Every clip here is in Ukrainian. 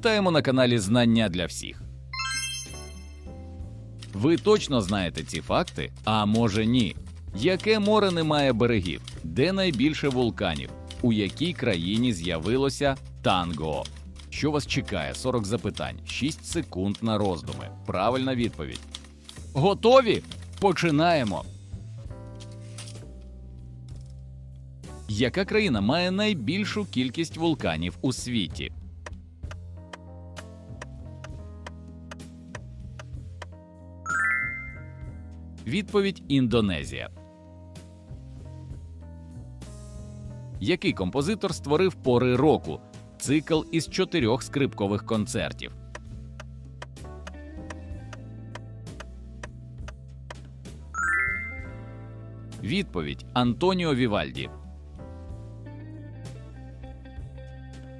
Вітаємо на каналі Знання для всіх. Ви точно знаєте ці факти? А може ні? Яке море не має берегів? Де найбільше вулканів? У якій країні з'явилося танго? Що вас чекає? 40 запитань, 6 секунд на роздуми. Правильна відповідь. Готові? Починаємо. Яка країна має найбільшу кількість вулканів у світі? Відповідь Індонезія. Який композитор створив пори року? Цикл із чотирьох скрипкових концертів. Відповідь Антоніо Вівальді.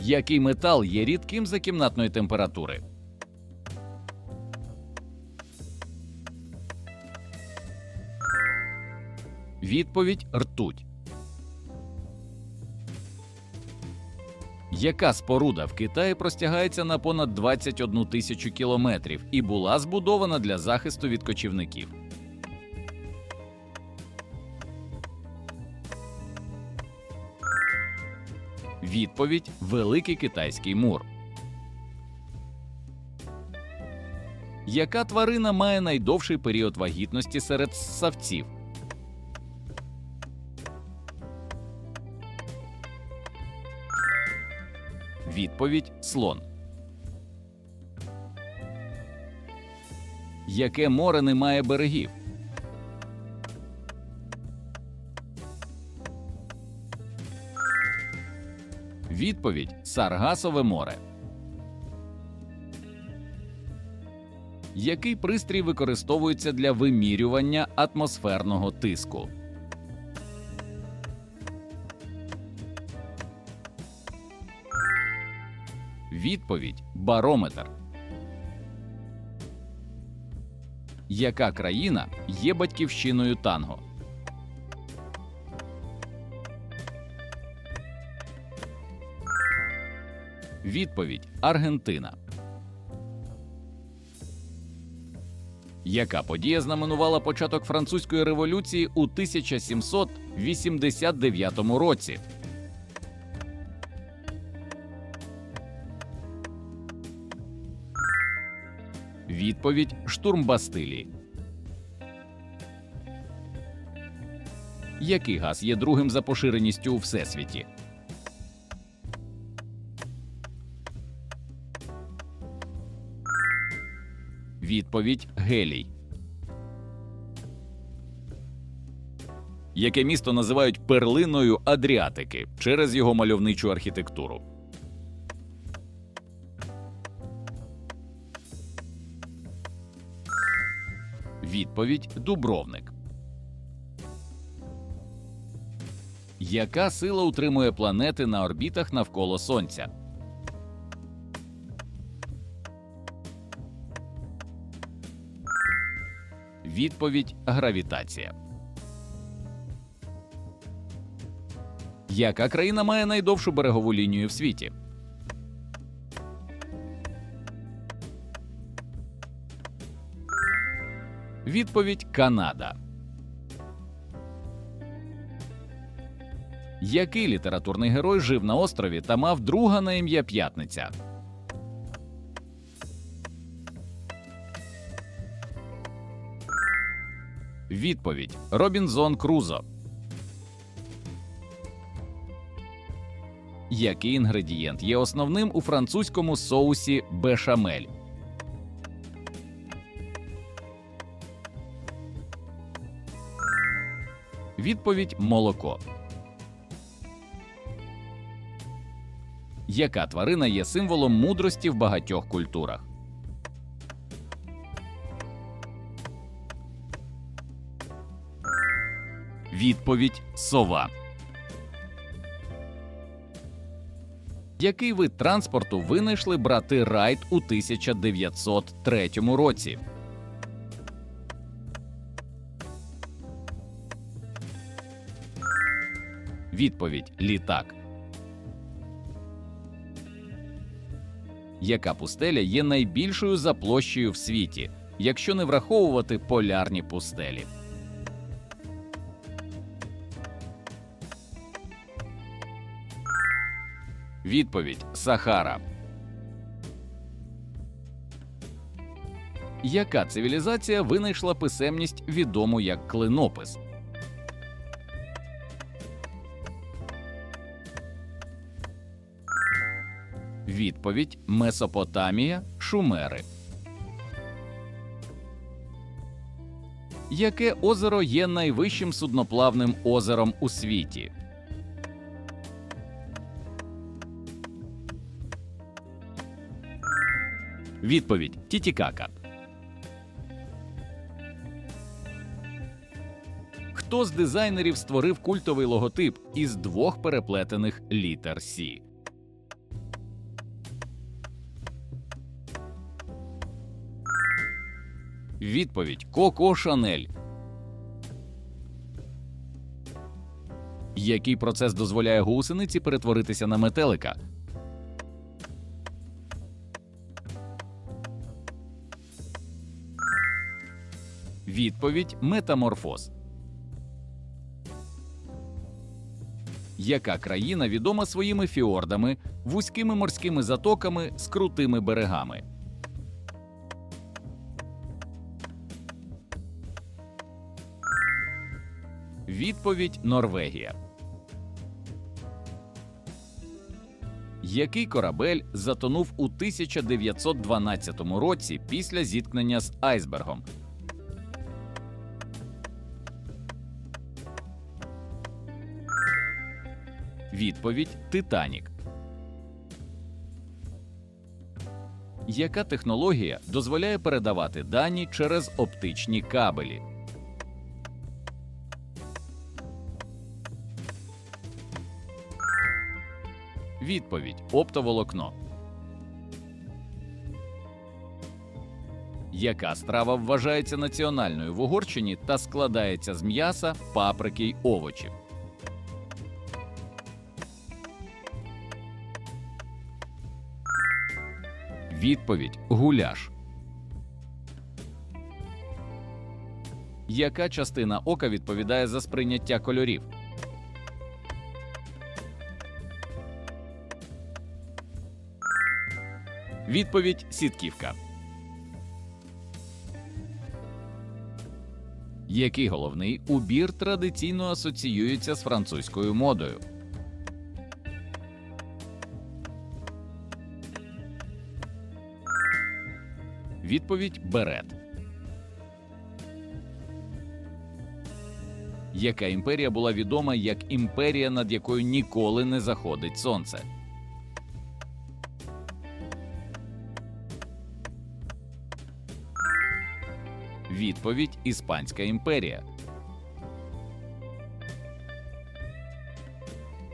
Який метал є рідким за кімнатної температури? Відповідь ртуть. Яка споруда в Китаї простягається на понад 21 тисячу кілометрів і була збудована для захисту від кочівників? Відповідь Великий китайський мур. Яка тварина має найдовший період вагітності серед ссавців? Відповідь слон. Яке море не має берегів? Відповідь Саргасове море. Який пристрій використовується для вимірювання атмосферного тиску? Відповідь барометр. Яка країна є батьківщиною танго? Відповідь Аргентина. Яка подія знаменувала початок французької революції у 1789 році? Відповідь штурм Бастилії. Який газ є другим за поширеністю у всесвіті? Відповідь Гелій. Яке місто називають перлиною Адріатики через його мальовничу архітектуру? Відповідь Дубровник. Яка сила утримує планети на орбітах навколо Сонця? Відповідь гравітація. Яка країна має найдовшу берегову лінію в світі? Відповідь Канада. Який літературний герой жив на острові та мав друга на ім'я П'ятниця? Відповідь Робінзон Крузо. Який інгредієнт є основним у французькому соусі бешамель? Відповідь молоко. Яка тварина є символом мудрості в багатьох культурах? Відповідь сова. Який вид транспорту винайшли брати Райт у 1903 році? Відповідь літак. Яка пустеля є найбільшою за площею в світі, якщо не враховувати полярні пустелі? Відповідь Сахара. Яка цивілізація винайшла писемність відому як клинопис? Відповідь Месопотамія, Шумери. Яке озеро є найвищим судноплавним озером у світі? Відповідь Тітікака. Хто з дизайнерів створив культовий логотип із двох переплетених літер Сі? Відповідь Коко Шанель. Який процес дозволяє гусениці перетворитися на метелика? Відповідь Метаморфоз. Яка країна відома своїми фіордами, вузькими морськими затоками з крутими берегами? Відповідь Норвегія. Який корабель затонув у 1912 році після зіткнення з айсбергом? Відповідь Титанік. Яка технологія дозволяє передавати дані через оптичні кабелі? Відповідь оптоволокно. Яка страва вважається національною в Угорщині та складається з м'яса, паприки й овочів? Відповідь гуляш. Яка частина ока відповідає за сприйняття кольорів? Відповідь сітківка. Який головний убір традиційно асоціюється з французькою модою? Відповідь берет. Яка імперія була відома як імперія, над якою ніколи не заходить сонце? Відповідь Іспанська імперія.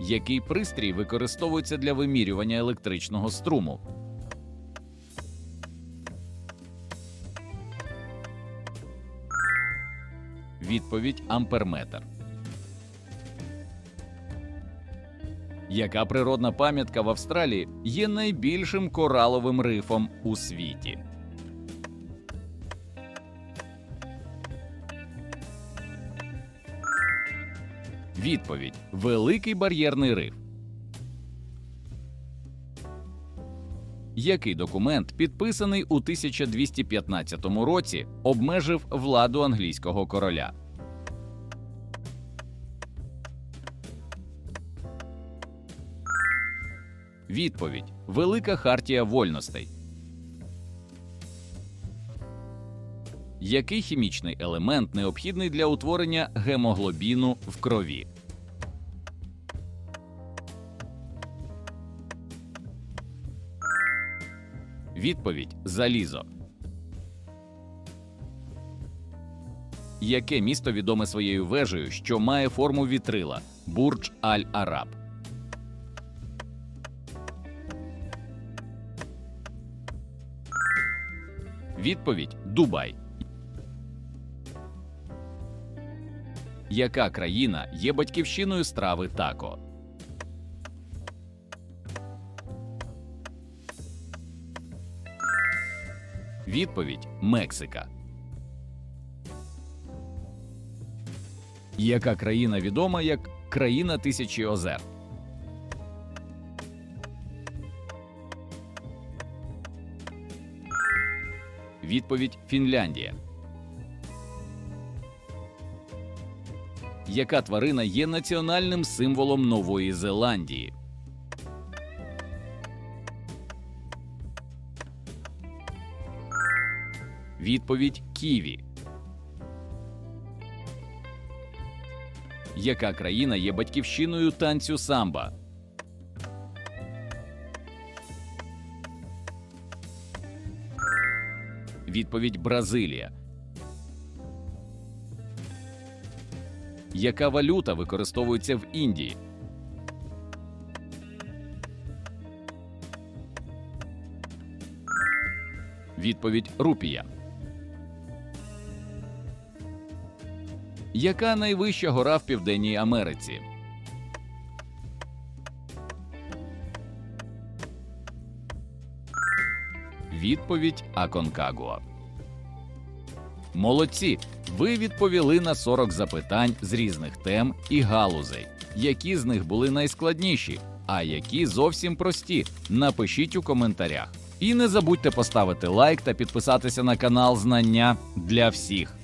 Який пристрій використовується для вимірювання електричного струму? Відповідь Амперметр. Яка природна пам'ятка в Австралії є найбільшим кораловим рифом у світі? Відповідь Великий бар'єрний риф. Який документ, підписаний у 1215 році, обмежив владу англійського короля? Відповідь Велика хартія вольностей. Який хімічний елемент необхідний для утворення гемоглобіну в крові? Відповідь залізо. Яке місто відоме своєю вежею, що має форму вітрила Бурдж Аль Араб? Відповідь Дубай. Яка країна є батьківщиною страви тако? Відповідь Мексика. Яка країна відома як країна тисячі озер? Відповідь Фінляндія. Яка тварина є національним символом Нової Зеландії? Відповідь Ківі. Яка країна є батьківщиною танцю самба? Відповідь Бразилія. Яка валюта використовується в Індії? Відповідь Рупія. Яка найвища гора в Південній Америці? Відповідь Аконкагуа. Молодці! Ви відповіли на 40 запитань з різних тем і галузей. Які з них були найскладніші, а які зовсім прості. Напишіть у коментарях. І не забудьте поставити лайк та підписатися на канал Знання для всіх.